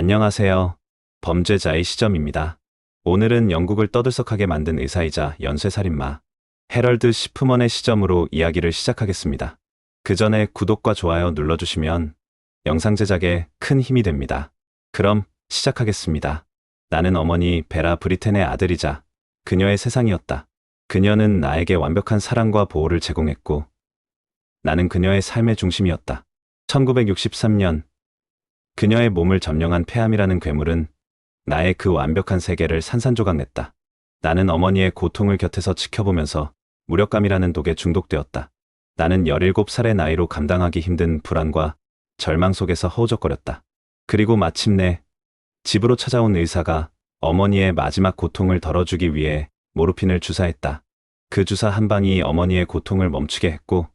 안녕하세요. 범죄자의 시점입니다. 오늘은 영국을 떠들썩하게 만든 의사이자 연쇄살인마 헤럴드 시프먼의 시점으로 이야기를 시작하겠습니다. 그 전에 구독과 좋아요 눌러주시면 영상 제작에 큰 힘이 됩니다. 그럼 시작하겠습니다. 나는 어머니 베라 브리텐의 아들이자 그녀의 세상이었다. 그녀는 나에게 완벽한 사랑과 보호를 제공했고 나는 그녀의 삶의 중심이었다. 1963년 그녀의 몸을 점령한 폐암이라는 괴물은 나의 그 완벽한 세계를 산산조각냈다. 나는 어머니의 고통을 곁에서 지켜보면서 무력감이라는 독에 중독되었다. 나는 17살의 나이로 감당하기 힘든 불안과 절망 속에서 허우적거렸다. 그리고 마침내 집으로 찾아온 의사가 어머니의 마지막 고통을 덜어주기 위해 모르핀을 주사했다. 그 주사 한 방이 어머니의 고통을 멈추게 했고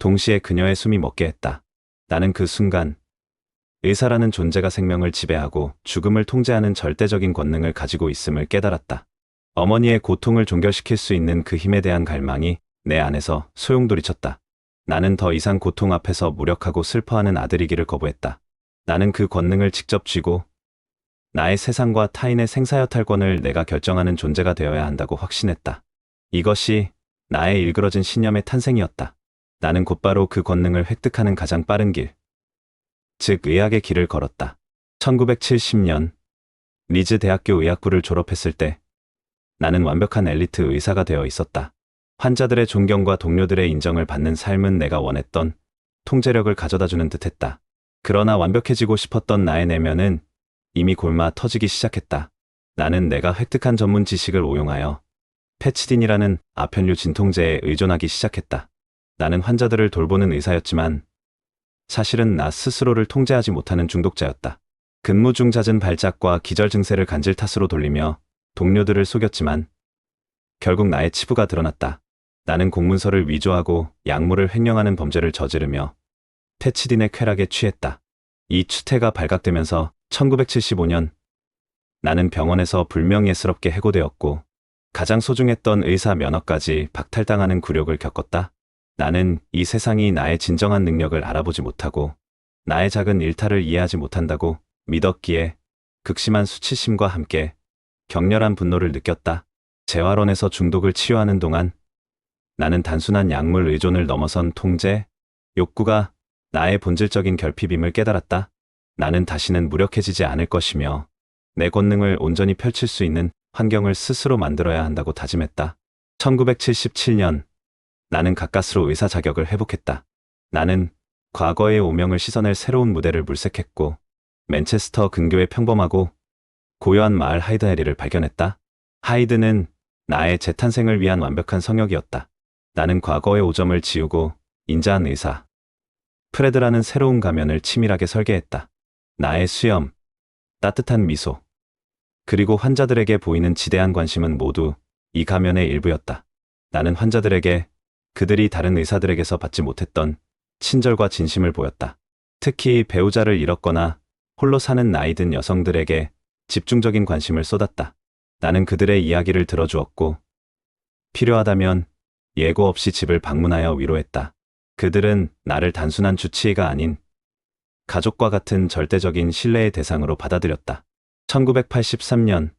동시에 그녀의 숨이 멎게 했다. 나는 그 순간 의사라는 존재가 생명을 지배하고 죽음을 통제하는 절대적인 권능을 가지고 있음을 깨달았다. 어머니의 고통을 종결시킬 수 있는 그 힘에 대한 갈망이 내 안에서 소용돌이쳤다. 나는 더 이상 고통 앞에서 무력하고 슬퍼하는 아들이기를 거부했다. 나는 그 권능을 직접 쥐고 나의 세상과 타인의 생사여탈권을 내가 결정하는 존재가 되어야 한다고 확신했다. 이것이 나의 일그러진 신념의 탄생이었다. 나는 곧바로 그 권능을 획득하는 가장 빠른 길, 즉 의학의 길을 걸었다. 1970년 리즈 대학교 의학부를 졸업했을 때 나는 완벽한 엘리트 의사가 되어 있었다. 환자들의 존경과 동료들의 인정을 받는 삶은 내가 원했던 통제력을 가져다주는 듯했다. 그러나 완벽해지고 싶었던 나의 내면은 이미 골마 터지기 시작했다. 나는 내가 획득한 전문 지식을 오용하여 페치딘이라는 아편류 진통제에 의존하기 시작했다. 나는 환자들을 돌보는 의사였지만 사실은 나 스스로를 통제하지 못하는 중독자였다. 근무 중 잦은 발작과 기절 증세를 간질 탓으로 돌리며 동료들을 속였지만 결국 나의 치부가 드러났다. 나는 공문서를 위조하고 약물을 횡령하는 범죄를 저지르며 페치딘의 쾌락에 취했다. 이 추태가 발각되면서 1975년 나는 병원에서 불명예스럽게 해고되었고 가장 소중했던 의사 면허까지 박탈당하는 굴욕을 겪었다. 나는 이 세상이 나의 진정한 능력을 알아보지 못하고 나의 작은 일탈을 이해하지 못한다고 믿었기에 극심한 수치심과 함께 격렬한 분노를 느꼈다. 재활원에서 중독을 치유하는 동안 나는 단순한 약물 의존을 넘어선 통제, 욕구가 나의 본질적인 결핍임을 깨달았다. 나는 다시는 무력해지지 않을 것이며 내 권능을 온전히 펼칠 수 있는 환경을 스스로 만들어야 한다고 다짐했다. 1977년 나는 가까스로 의사 자격을 회복했다. 나는 과거의 오명을 씻어낼 새로운 무대를 물색했고 맨체스터 근교의 평범하고 고요한 마을 하이드 해리를 발견했다. 하이드는 나의 재탄생을 위한 완벽한 성역이었다. 나는 과거의 오점을 지우고 인자한 의사 프레드라는 새로운 가면을 치밀하게 설계했다. 나의 수염, 따뜻한 미소, 그리고 환자들에게 보이는 지대한 관심은 모두 이 가면의 일부였다. 나는 환자들에게 그들이 다른 의사들에게서 받지 못했던 친절과 진심을 보였다. 특히 배우자를 잃었거나 홀로 사는 나이 든 여성들에게 집중적인 관심을 쏟았다. 나는 그들의 이야기를 들어주었고 필요하다면 예고 없이 집을 방문하여 위로했다. 그들은 나를 단순한 주치의가 아닌 가족과 같은 절대적인 신뢰의 대상으로 받아들였다. 1983년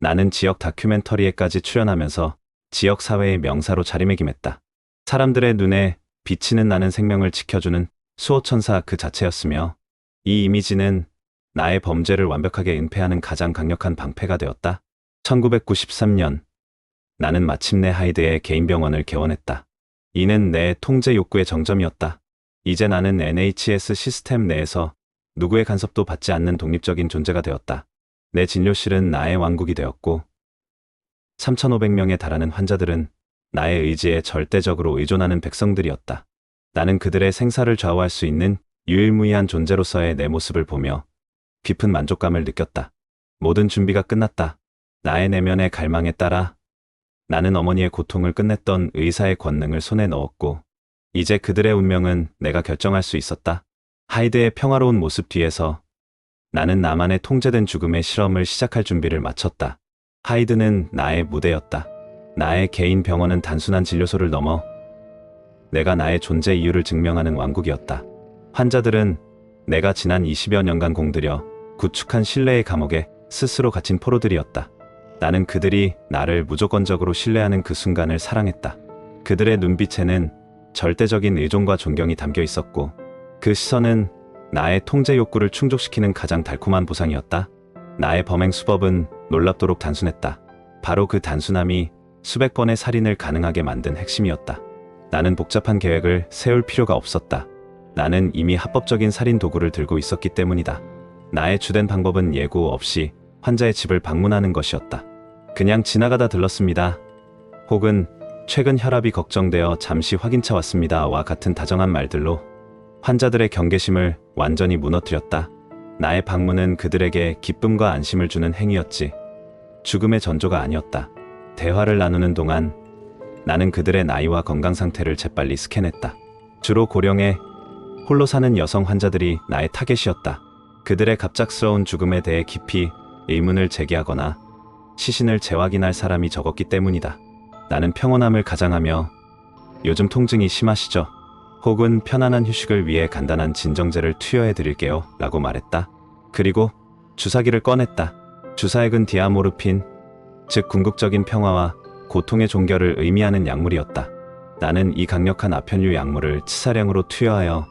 나는 지역 다큐멘터리에까지 출연하면서 지역 사회의 명사로 자리매김했다. 사람들의 눈에 비치는 나는 생명을 지켜주는 수호천사 그 자체였으며 이 이미지는 나의 범죄를 완벽하게 은폐하는 가장 강력한 방패가 되었다. 1993년 나는 마침내 하이드의 개인 병원을 개원했다. 이는 내 통제 욕구의 정점이었다. 이제 나는 NHS 시스템 내에서 누구의 간섭도 받지 않는 독립적인 존재가 되었다. 내 진료실은 나의 왕국이 되었고 3,500명에 달하는 환자들은 나의 의지에 절대적으로 의존하는 백성들이었다. 나는 그들의 생사를 좌우할 수 있는 유일무이한 존재로서의 내 모습을 보며 깊은 만족감을 느꼈다. 모든 준비가 끝났다. 나의 내면의 갈망에 따라 나는 어머니의 고통을 끝냈던 의사의 권능을 손에 넣었고 이제 그들의 운명은 내가 결정할 수 있었다. 하이드의 평화로운 모습 뒤에서 나는 나만의 통제된 죽음의 실험을 시작할 준비를 마쳤다. 하이드는 나의 무대였다. 나의 개인 병원은 단순한 진료소를 넘어 내가 나의 존재 이유를 증명하는 왕국이었다. 환자들은 내가 지난 20여 년간 공들여 구축한 신뢰의 감옥에 스스로 갇힌 포로들이었다. 나는 그들이 나를 무조건적으로 신뢰하는 그 순간을 사랑했다. 그들의 눈빛에는 절대적인 의존과 존경이 담겨 있었고 그 시선은 나의 통제 욕구를 충족시키는 가장 달콤한 보상이었다. 나의 범행 수법은 놀랍도록 단순했다. 바로 그 단순함이 수백 번의 살인을 가능하게 만든 핵심이었다. 나는 복잡한 계획을 세울 필요가 없었다. 나는 이미 합법적인 살인 도구를 들고 있었기 때문이다. 나의 주된 방법은 예고 없이 환자의 집을 방문하는 것이었다. 그냥 지나가다 들렀습니다. 혹은 최근 혈압이 걱정되어 잠시 확인차 왔습니다와 같은 다정한 말들로 환자들의 경계심을 완전히 무너뜨렸다. 나의 방문은 그들에게 기쁨과 안심을 주는 행위였지. 죽음의 전조가 아니었다. 대화를 나누는 동안 나는 그들의 나이와 건강 상태를 재빨리 스캔했다. 주로 고령의 홀로 사는 여성 환자들이 나의 타겟이었다. 그들의 갑작스러운 죽음에 대해 깊이 의문을 제기하거나 시신을 재확인할 사람이 적었기 때문이다. 나는 평온함을 가장하며 요즘 통증이 심하시죠? 혹은 편안한 휴식을 위해 간단한 진정제를 투여해 드릴게요. 라고 말했다. 그리고 주사기를 꺼냈다. 주사액은 디아모르핀, 즉 궁극적인 평화와 고통의 종결을 의미하는 약물이었다. 나는 이 강력한 아편류 약물을 치사량으로 투여하여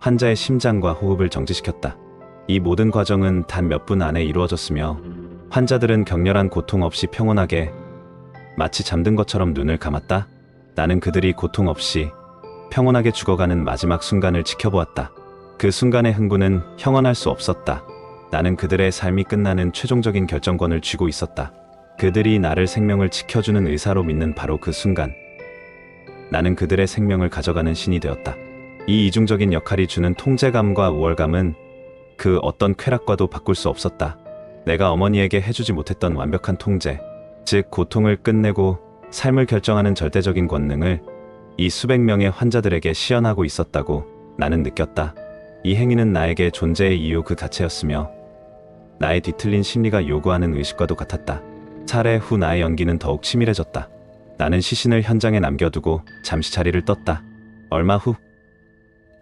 환자의 심장과 호흡을 정지시켰다. 이 모든 과정은 단 몇 분 안에 이루어졌으며 환자들은 격렬한 고통 없이 평온하게 마치 잠든 것처럼 눈을 감았다. 나는 그들이 고통 없이 평온하게 죽어가는 마지막 순간을 지켜보았다. 그 순간의 흥분은 형언할 수 없었다. 나는 그들의 삶이 끝나는 최종적인 결정권을 쥐고 있었다. 그들이 나를 생명을 지켜주는 의사로 믿는 바로 그 순간. 나는 그들의 생명을 가져가는 신이 되었다. 이 이중적인 역할이 주는 통제감과 우월감은 그 어떤 쾌락과도 바꿀 수 없었다. 내가 어머니에게 해주지 못했던 완벽한 통제, 즉 고통을 끝내고 삶을 결정하는 절대적인 권능을 이 수백 명의 환자들에게 시연하고 있었다고 나는 느꼈다. 이 행위는 나에게 존재의 이유 그 자체였으며 나의 뒤틀린 심리가 요구하는 의식과도 같았다. 차례 후 나의 연기는 더욱 치밀해졌다. 나는 시신을 현장에 남겨두고 잠시 자리를 떴다. 얼마 후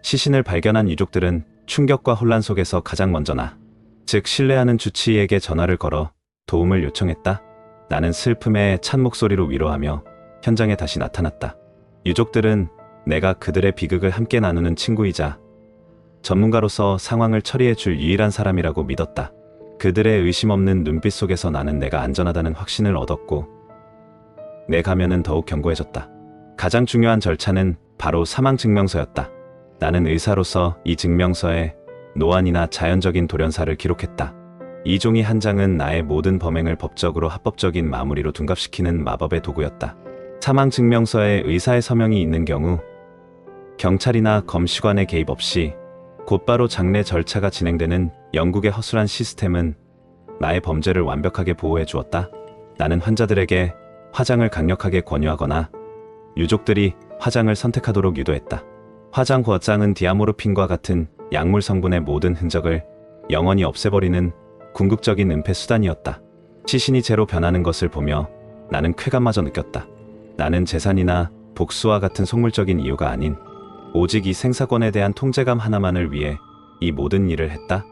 시신을 발견한 유족들은 충격과 혼란 속에서 가장 먼저 나, 즉 신뢰하는 주치의에게 전화를 걸어 도움을 요청했다. 나는 슬픔에 찬 목소리로 위로하며 현장에 다시 나타났다. 유족들은 내가 그들의 비극을 함께 나누는 친구이자 전문가로서 상황을 처리해 줄 유일한 사람이라고 믿었다. 그들의 의심 없는 눈빛 속에서 나는 내가 안전하다는 확신을 얻었고 내 가면은 더욱 견고해졌다. 가장 중요한 절차는 바로 사망 증명서였다. 나는 의사로서 이 증명서에 노안이나 자연적인 돌연사를 기록했다. 이 종이 한 장은 나의 모든 범행을 법적으로 합법적인 마무리로 둔갑시키는 마법의 도구였다. 사망 증명서에 의사의 서명이 있는 경우 경찰이나 검시관의 개입 없이 곧바로 장례 절차가 진행되는 영국의 허술한 시스템은 나의 범죄를 완벽하게 보호해 주었다. 나는 환자들에게 화장을 강력하게 권유하거나 유족들이 화장을 선택하도록 유도했다. 화장 거장은 디아모르핀과 같은 약물 성분의 모든 흔적을 영원히 없애버리는 궁극적인 은폐 수단이었다. 시신이 제로 변하는 것을 보며 나는 쾌감마저 느꼈다. 나는 재산이나 복수와 같은 속물적인 이유가 아닌 오직 이 생사권에 대한 통제감 하나만을 위해 이 모든 일을 했다.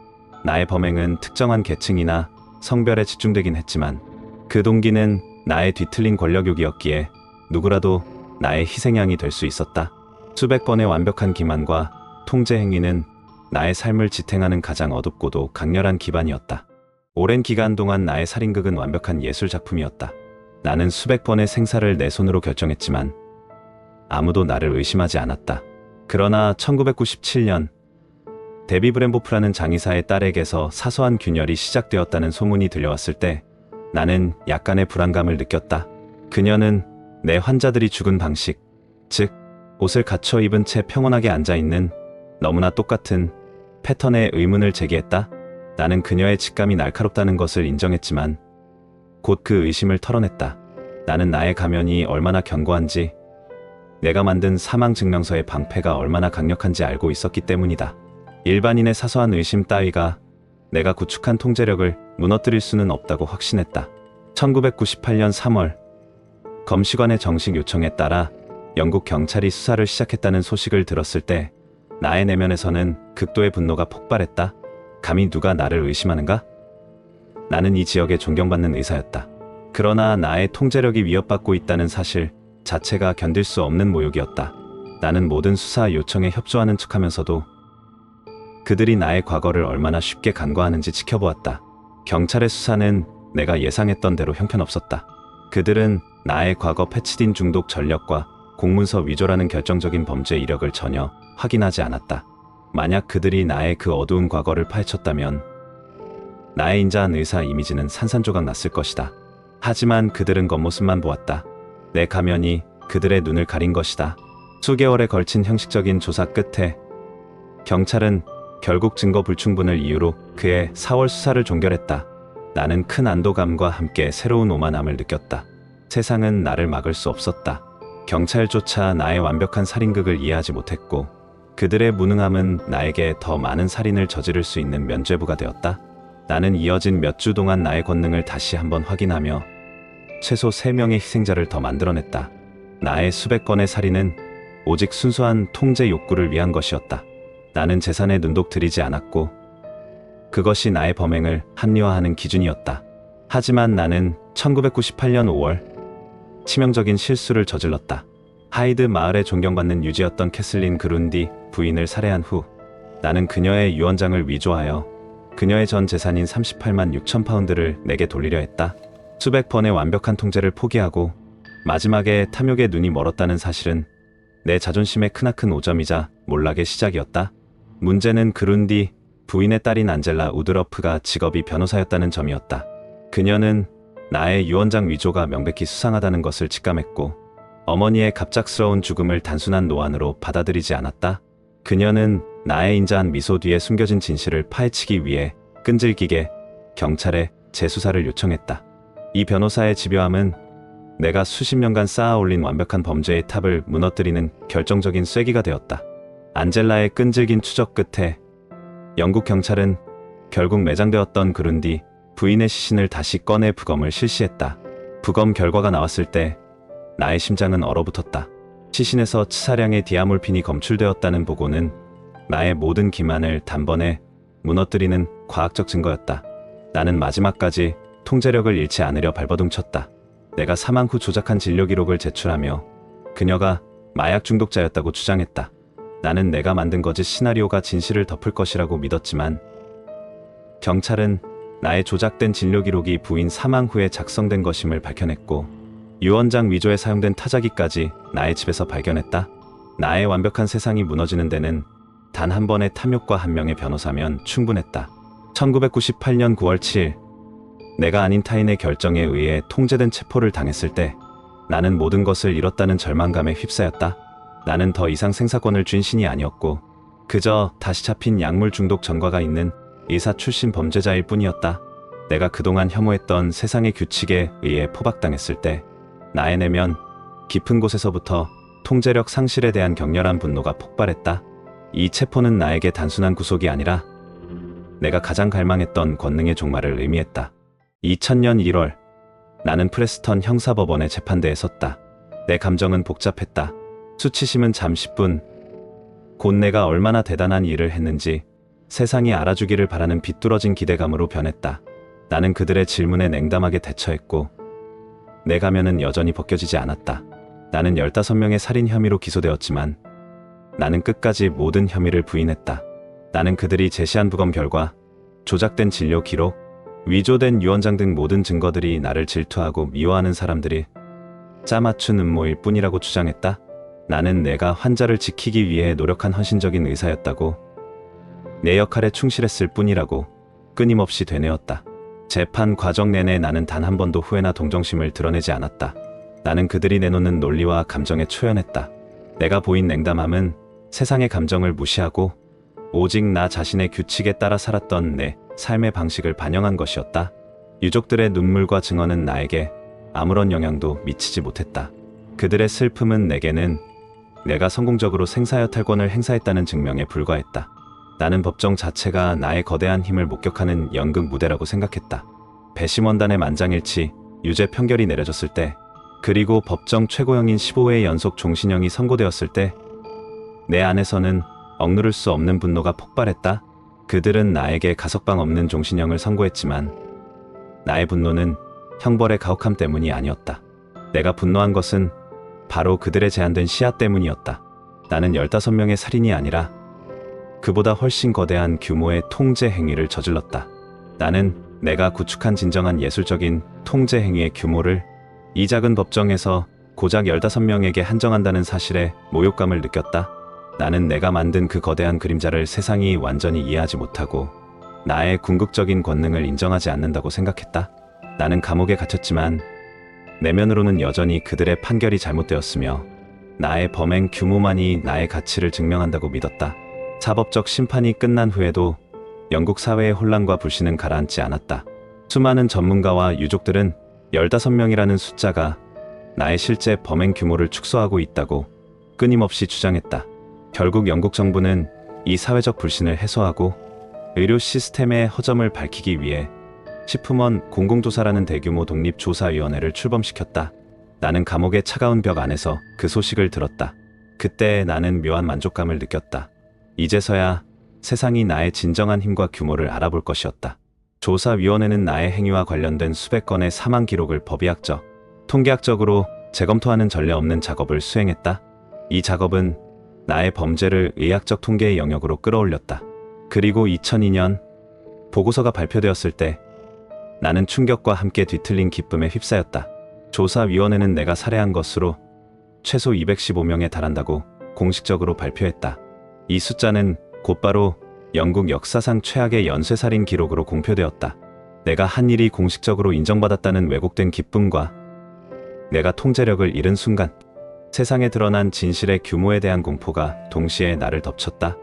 나의 범행은 특정한 계층이나 성별에 집중되긴 했지만 그 동기는 나의 뒤틀린 권력욕이었기에 누구라도 나의 희생양이 될 수 있었다. 수백 번의 완벽한 기만과 통제 행위는 나의 삶을 지탱하는 가장 어둡고도 강렬한 기반이었다. 오랜 기간 동안 나의 살인극은 완벽한 예술 작품이었다. 나는 수백 번의 생사를 내 손으로 결정했지만 아무도 나를 의심하지 않았다. 그러나 1997년 데비 브렘보프라는 장의사의 딸에게서 사소한 균열이 시작되었다는 소문이 들려왔을 때 나는 약간의 불안감을 느꼈다. 그녀는 내 환자들이 죽은 방식, 즉 옷을 갖춰 입은 채 평온하게 앉아 있는 너무나 똑같은 패턴에 의문을 제기했다. 나는 그녀의 직감이 날카롭다는 것을 인정했지만 곧 그 의심을 털어냈다. 나는 나의 가면이 얼마나 견고한지 내가 만든 사망 증명서의 방패가 얼마나 강력한지 알고 있었기 때문이다. 일반인의 사소한 의심 따위가 내가 구축한 통제력을 무너뜨릴 수는 없다고 확신했다. 1998년 3월 검시관의 정식 요청에 따라 영국 경찰이 수사를 시작했다는 소식을 들었을 때 나의 내면에서는 극도의 분노가 폭발했다. 감히 누가 나를 의심하는가? 나는 이 지역에 존경받는 의사였다. 그러나 나의 통제력이 위협받고 있다는 사실 자체가 견딜 수 없는 모욕이었다. 나는 모든 수사 요청에 협조하는 척하면서도 그들이 나의 과거를 얼마나 쉽게 간과하는지 지켜보았다. 경찰의 수사는 내가 예상했던 대로 형편없었다. 그들은 나의 과거 패치딘 중독 전력과 공문서 위조라는 결정적인 범죄 이력을 전혀 확인하지 않았다. 만약 그들이 나의 그 어두운 과거를 파헤쳤다면 나의 인자한 의사 이미지는 산산조각 났을 것이다. 하지만 그들은 겉모습만 보았다. 내 가면이 그들의 눈을 가린 것이다. 수개월에 걸친 형식적인 조사 끝에 경찰은 결국 증거 불충분을 이유로 그의 4월 수사를 종결했다. 나는 큰 안도감과 함께 새로운 오만함을 느꼈다. 세상은 나를 막을 수 없었다. 경찰조차 나의 완벽한 살인극을 이해하지 못했고 그들의 무능함은 나에게 더 많은 살인을 저지를 수 있는 면죄부가 되었다. 나는 이어진 몇 주 동안 나의 권능을 다시 한번 확인하며 최소 3명의 희생자를 더 만들어냈다. 나의 수백 건의 살인은 오직 순수한 통제 욕구를 위한 것이었다. 나는 재산에 눈독 들이지 않았고 그것이 나의 범행을 합리화하는 기준이었다. 하지만 나는 1998년 5월 치명적인 실수를 저질렀다. 하이드 마을에 존경받는 유지였던 캐슬린 그룬디 부인을 살해한 후 나는 그녀의 유언장을 위조하여 그녀의 전 재산인 38만 6천 파운드를 내게 돌리려 했다. 수백 번의 완벽한 통제를 포기하고 마지막에 탐욕에 눈이 멀었다는 사실은 내 자존심의 크나큰 오점이자 몰락의 시작이었다. 문제는 그룬디 부인의 딸인 안젤라 우드러프가 직업이 변호사였다는 점이었다. 그녀는 나의 유언장 위조가 명백히 수상하다는 것을 직감했고 어머니의 갑작스러운 죽음을 단순한 노안으로 받아들이지 않았다. 그녀는 나의 인자한 미소 뒤에 숨겨진 진실을 파헤치기 위해 끈질기게 경찰에 재수사를 요청했다. 이 변호사의 집요함은 내가 수십 년간 쌓아 올린 완벽한 범죄의 탑을 무너뜨리는 결정적인 쐐기가 되었다. 안젤라의 끈질긴 추적 끝에 영국 경찰은 결국 매장되었던 그룬디 부인의 시신을 다시 꺼내 부검을 실시했다. 부검 결과가 나왔을 때 나의 심장은 얼어붙었다. 시신에서 치사량의 디아몰핀이 검출되었다는 보고는 나의 모든 기만을 단번에 무너뜨리는 과학적 증거였다. 나는 마지막까지 통제력을 잃지 않으려 발버둥 쳤다. 내가 사망 후 조작한 진료 기록을 제출하며 그녀가 마약 중독자였다고 주장했다. 나는 내가 만든 거짓 시나리오가 진실을 덮을 것이라고 믿었지만 경찰은 나의 조작된 진료 기록이 부인 사망 후에 작성된 것임을 밝혀냈고 유언장 위조에 사용된 타자기까지 나의 집에서 발견했다. 나의 완벽한 세상이 무너지는 데는 단 한 번의 탐욕과 한 명의 변호사면 충분했다. 1998년 9월 7일 내가 아닌 타인의 결정에 의해 통제된 체포를 당했을 때 나는 모든 것을 잃었다는 절망감에 휩싸였다. 나는 더 이상 생사권을 쥔 신이 아니었고 그저 다시 잡힌 약물 중독 전과가 있는 의사 출신 범죄자일 뿐이었다. 내가 그동안 혐오했던 세상의 규칙에 의해 포박당했을 때 나의 내면 깊은 곳에서부터 통제력 상실에 대한 격렬한 분노가 폭발했다. 이 체포는 나에게 단순한 구속이 아니라 내가 가장 갈망했던 권능의 종말을 의미했다. 2000년 1월 나는 프레스턴 형사법원의 재판대에 섰다. 내 감정은 복잡했다. 수치심은 잠시뿐 곧 내가 얼마나 대단한 일을 했는지 세상이 알아주기를 바라는 비뚤어진 기대감으로 변했다. 나는 그들의 질문에 냉담하게 대처했고 내 가면은 여전히 벗겨지지 않았다. 나는 15명의 살인 혐의로 기소되었지만 나는 끝까지 모든 혐의를 부인했다. 나는 그들이 제시한 부검 결과, 조작된 진료 기록, 위조된 유언장 등 모든 증거들이 나를 질투하고 미워하는 사람들이 짜맞춘 음모일 뿐이라고 주장했다. 나는 내가 환자를 지키기 위해 노력한 헌신적인 의사였다고, 내 역할에 충실했을 뿐이라고 끊임없이 되뇌었다. 재판 과정 내내 나는 단 한 번도 후회나 동정심을 드러내지 않았다. 나는 그들이 내놓는 논리와 감정에 초연했다. 내가 보인 냉담함은 세상의 감정을 무시하고 오직 나 자신의 규칙에 따라 살았던 내 삶의 방식을 반영한 것이었다. 유족들의 눈물과 증언은 나에게 아무런 영향도 미치지 못했다. 그들의 슬픔은 내게는 내가 성공적으로 생사여 탈권을 행사했다는 증명에 불과했다. 나는 법정 자체가 나의 거대한 힘을 목격하는 연극 무대라고 생각했다. 배심원단의 만장일치, 유죄 판결이 내려졌을 때, 그리고 법정 최고형인 15회 연속 종신형이 선고되었을 때, 내 안에서는 억누를 수 없는 분노가 폭발했다. 그들은 나에게 가석방 없는 종신형을 선고했지만 나의 분노는 형벌의 가혹함 때문이 아니었다. 내가 분노한 것은 바로 그들의 제한된 시야 때문이었다. 나는 15명의 살인이 아니라 그보다 훨씬 거대한 규모의 통제 행위를 저질렀다. 나는 내가 구축한 진정한 예술적인 통제 행위의 규모를 이 작은 법정에서 고작 15명에게 한정한다는 사실에 모욕감을 느꼈다. 나는 내가 만든 그 거대한 그림자를 세상이 완전히 이해하지 못하고 나의 궁극적인 권능을 인정하지 않는다고 생각했다. 나는 감옥에 갇혔지만 내면으로는 여전히 그들의 판결이 잘못되었으며 나의 범행 규모만이 나의 가치를 증명한다고 믿었다. 사법적 심판이 끝난 후에도 영국 사회의 혼란과 불신은 가라앉지 않았다. 수많은 전문가와 유족들은 15명이라는 숫자가 나의 실제 범행 규모를 축소하고 있다고 끊임없이 주장했다. 결국 영국 정부는 이 사회적 불신을 해소하고 의료 시스템의 허점을 밝히기 위해 시품원 공공조사라는 대규모 독립조사위원회를 출범시켰다. 나는 감옥의 차가운 벽 안에서 그 소식을 들었다. 그때 나는 묘한 만족감을 느꼈다. 이제서야 세상이 나의 진정한 힘과 규모를 알아볼 것이었다. 조사위원회는 나의 행위와 관련된 수백 건의 사망 기록을 법의학적, 통계학적으로 재검토하는 전례 없는 작업을 수행했다. 이 작업은 나의 범죄를 의학적 통계의 영역으로 끌어올렸다. 그리고 2002년 보고서가 발표되었을 때 나는 충격과 함께 뒤틀린 기쁨에 휩싸였다. 조사위원회는 내가 살해한 것으로 최소 215명에 달한다고 공식적으로 발표했다. 이 숫자는 곧바로 영국 역사상 최악의 연쇄살인 기록으로 공표되었다. 내가 한 일이 공식적으로 인정받았다는 왜곡된 기쁨과 내가 통제력을 잃은 순간 세상에 드러난 진실의 규모에 대한 공포가 동시에 나를 덮쳤다.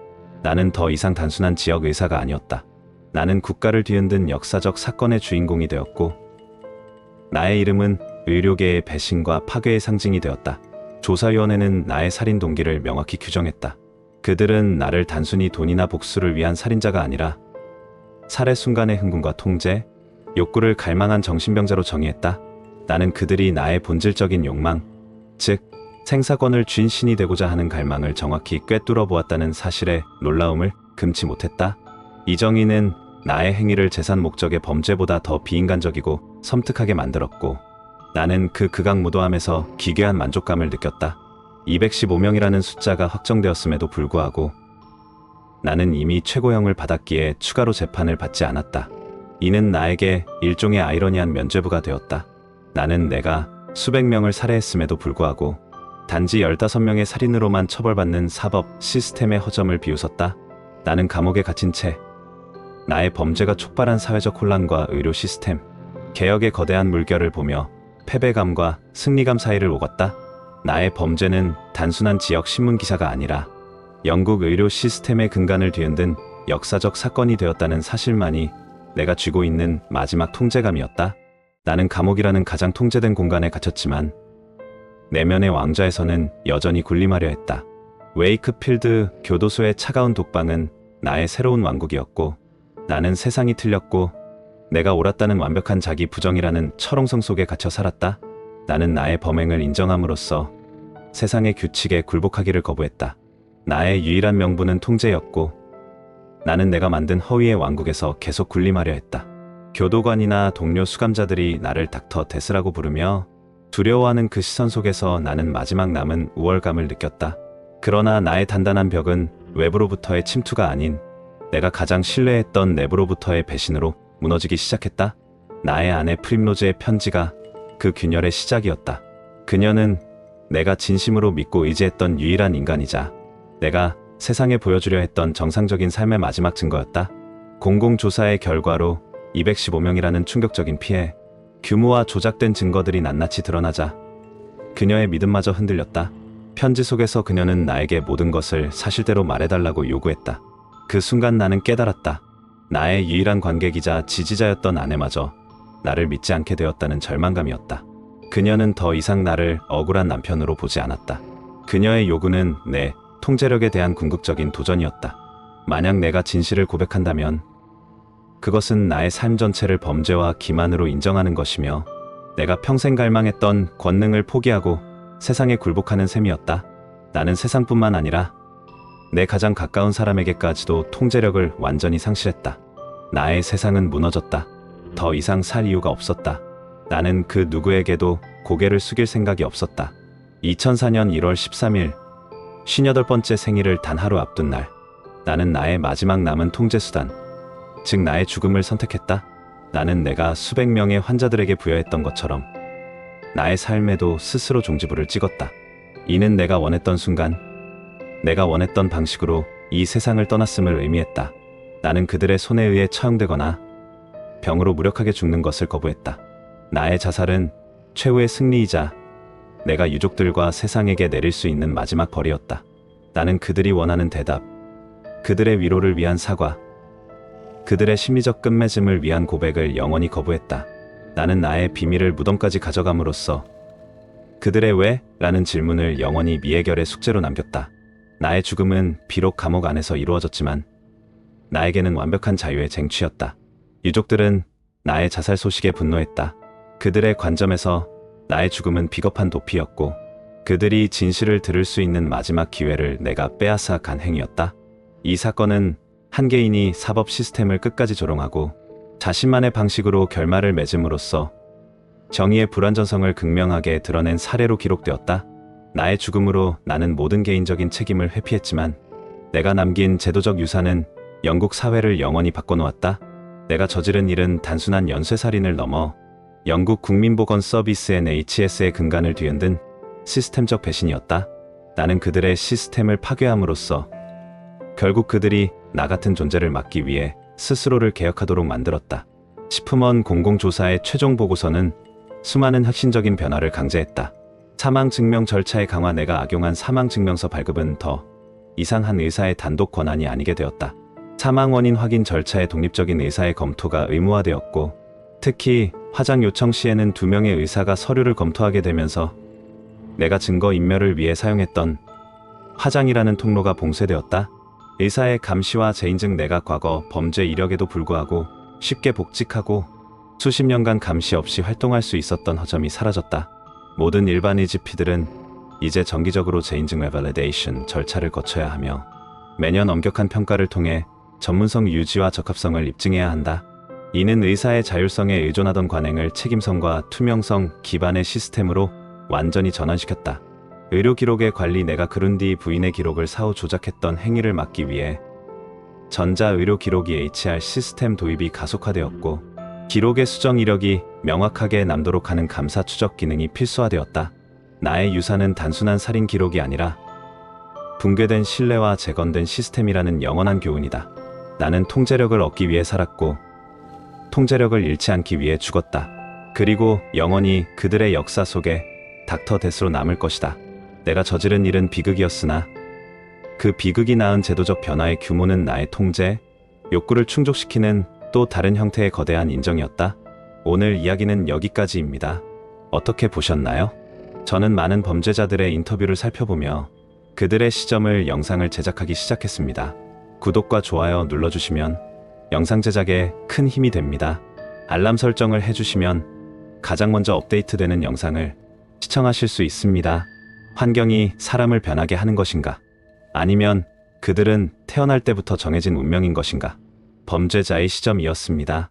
나는 더 이상 단순한 지역 의사가 아니었다. 나는 국가를 뒤흔든 역사적 사건의 주인공이 되었고 나의 이름은 의료계의 배신과 파괴의 상징이 되었다. 조사위원회는 나의 살인 동기를 명확히 규정했다. 그들은 나를 단순히 돈이나 복수를 위한 살인자가 아니라 살해 순간의 흥분과 통제, 욕구를 갈망한 정신병자로 정의했다. 나는 그들이 나의 본질적인 욕망, 즉 생사권을 쥔 신이 되고자 하는 갈망을 정확히 꿰뚫어 보았다는 사실에 놀라움을 금치 못했다. 이 정의는 나의 행위를 재산 목적의 범죄보다 더 비인간적이고 섬뜩하게 만들었고 나는 그 극악무도함에서 기괴한 만족감을 느꼈다. 215명이라는 숫자가 확정되었음에도 불구하고 나는 이미 최고형을 받았기에 추가로 재판을 받지 않았다. 이는 나에게 일종의 아이러니한 면죄부가 되었다. 나는 내가 수백 명을 살해했음에도 불구하고 단지 15명의 살인으로만 처벌받는 사법 시스템의 허점을 비웃었다. 나는 감옥에 갇힌 채 나의 범죄가 촉발한 사회적 혼란과 의료 시스템, 개혁의 거대한 물결을 보며 패배감과 승리감 사이를 오갔다. 나의 범죄는 단순한 지역 신문 기사가 아니라 영국 의료 시스템의 근간을 뒤흔든 역사적 사건이 되었다는 사실만이 내가 쥐고 있는 마지막 통제감이었다. 나는 감옥이라는 가장 통제된 공간에 갇혔지만 내면의 왕좌에서는 여전히 군림하려 했다. 웨이크필드 교도소의 차가운 독방은 나의 새로운 왕국이었고 나는 세상이 틀렸고 내가 옳았다는 완벽한 자기 부정이라는 철옹성 속에 갇혀 살았다. 나는 나의 범행을 인정함으로써 세상의 규칙에 굴복하기를 거부했다. 나의 유일한 명분은 통제였고 나는 내가 만든 허위의 왕국에서 계속 군림하려 했다. 교도관이나 동료 수감자들이 나를 닥터 데스라고 부르며 두려워하는 그 시선 속에서 나는 마지막 남은 우월감을 느꼈다. 그러나 나의 단단한 벽은 외부로부터의 침투가 아닌 내가 가장 신뢰했던 내부로부터의 배신으로 무너지기 시작했다. 나의 아내 프림로즈의 편지가 그 균열의 시작이었다. 그녀는 내가 진심으로 믿고 의지했던 유일한 인간이자 내가 세상에 보여주려 했던 정상적인 삶의 마지막 증거였다. 공공조사의 결과로 215명이라는 충격적인 피해, 규모와 조작된 증거들이 낱낱이 드러나자 그녀의 믿음마저 흔들렸다. 편지 속에서 그녀는 나에게 모든 것을 사실대로 말해달라고 요구했다. 그 순간 나는 깨달았다. 나의 유일한 관객이자 지지자였던 아내마저 나를 믿지 않게 되었다는 절망감이었다. 그녀는 더 이상 나를 억울한 남편으로 보지 않았다. 그녀의 요구는 내 통제력에 대한 궁극적인 도전이었다. 만약 내가 진실을 고백한다면 그것은 나의 삶 전체를 범죄와 기만으로 인정하는 것이며 내가 평생 갈망했던 권능을 포기하고 세상에 굴복하는 셈이었다. 나는 세상뿐만 아니라 내 가장 가까운 사람에게까지도 통제력을 완전히 상실했다. 나의 세상은 무너졌다. 더 이상 살 이유가 없었다. 나는 그 누구에게도 고개를 숙일 생각이 없었다. 2004년 1월 13일, 58번째 생일을 단 하루 앞둔 날, 나는 나의 마지막 남은 통제수단, 즉 나의 죽음을 선택했다. 나는 내가 수백 명의 환자들에게 부여했던 것처럼 나의 삶에도 스스로 종지부를 찍었다. 이는 내가 원했던 순간, 내가 원했던 방식으로 이 세상을 떠났음을 의미했다. 나는 그들의 손에 의해 처형되거나 병으로 무력하게 죽는 것을 거부했다. 나의 자살은 최후의 승리이자 내가 유족들과 세상에게 내릴 수 있는 마지막 벌이었다. 나는 그들이 원하는 대답, 그들의 위로를 위한 사과, 그들의 심리적 끝맺음을 위한 고백을 영원히 거부했다. 나는 나의 비밀을 무덤까지 가져감으로써 그들의 왜? 라는 질문을 영원히 미해결의 숙제로 남겼다. 나의 죽음은 비록 감옥 안에서 이루어졌지만 나에게는 완벽한 자유의 쟁취였다. 유족들은 나의 자살 소식에 분노했다. 그들의 관점에서 나의 죽음은 비겁한 도피였고 그들이 진실을 들을 수 있는 마지막 기회를 내가 빼앗아 간 행위였다. 이 사건은 한 개인이 사법 시스템을 끝까지 조롱하고 자신만의 방식으로 결말을 맺음으로써 정의의 불완전성을 극명하게 드러낸 사례로 기록되었다. 나의 죽음으로 나는 모든 개인적인 책임을 회피했지만 내가 남긴 제도적 유산은 영국 사회를 영원히 바꿔놓았다. 내가 저지른 일은 단순한 연쇄살인을 넘어 영국 국민보건 서비스 NHS의 근간을 뒤흔든 시스템적 배신이었다. 나는 그들의 시스템을 파괴함으로써 결국 그들이 나 같은 존재를 막기 위해 스스로를 개혁하도록 만들었다. 식품원 공공조사의 최종 보고서는 수많은 혁신적인 변화를 강제했다. 사망 증명 절차의 강화 내가 악용한 사망 증명서 발급은 더 이상 한 의사의 단독 권한이 아니게 되었다. 사망 원인 확인 절차의 독립적인 의사의 검토가 의무화되었고 특히 화장 요청 시에는 두 명의 의사가 서류를 검토하게 되면서 내가 증거 인멸을 위해 사용했던 화장이라는 통로가 봉쇄되었다. 의사의 감시와 재인증 내가 과거 범죄 이력에도 불구하고 쉽게 복직하고 수십 년간 감시 없이 활동할 수 있었던 허점이 사라졌다. 모든 일반 의지피들은 이제 정기적으로 재인증 레발리데이션 절차를 거쳐야 하며 매년 엄격한 평가를 통해 전문성 유지와 적합성을 입증해야 한다. 이는 의사의 자율성에 의존하던 관행을 책임성과 투명성 기반의 시스템으로 완전히 전환시켰다. 의료 기록의 관리 내가 그룬 뒤 부인의 기록을 사후 조작했던 행위를 막기 위해 전자 의료 기록이 HR 시스템 도입이 가속화되었고 기록의 수정 이력이 명확하게 남도록 하는 감사 추적 기능이 필수화되었다. 나의 유산은 단순한 살인 기록이 아니라 붕괴된 신뢰와 재건된 시스템이라는 영원한 교훈이다. 나는 통제력을 얻기 위해 살았고 통제력을 잃지 않기 위해 죽었다. 그리고 영원히 그들의 역사 속에 닥터 데스로 남을 것이다. 내가 저지른 일은 비극이었으나 그 비극이 낳은 제도적 변화의 규모는 나의 통제, 욕구를 충족시키는 또 다른 형태의 거대한 인정이었다. 오늘 이야기는 여기까지입니다. 어떻게 보셨나요? 저는 많은 범죄자들의 인터뷰를 살펴보며 그들의 시점을 영상을 제작하기 시작했습니다. 구독과 좋아요 눌러주시면 영상 제작에 큰 힘이 됩니다. 알람 설정을 해주시면 가장 먼저 업데이트되는 영상을 시청하실 수 있습니다. 환경이 사람을 변하게 하는 것인가? 아니면 그들은 태어날 때부터 정해진 운명인 것인가? 범죄자의 시점이었습니다.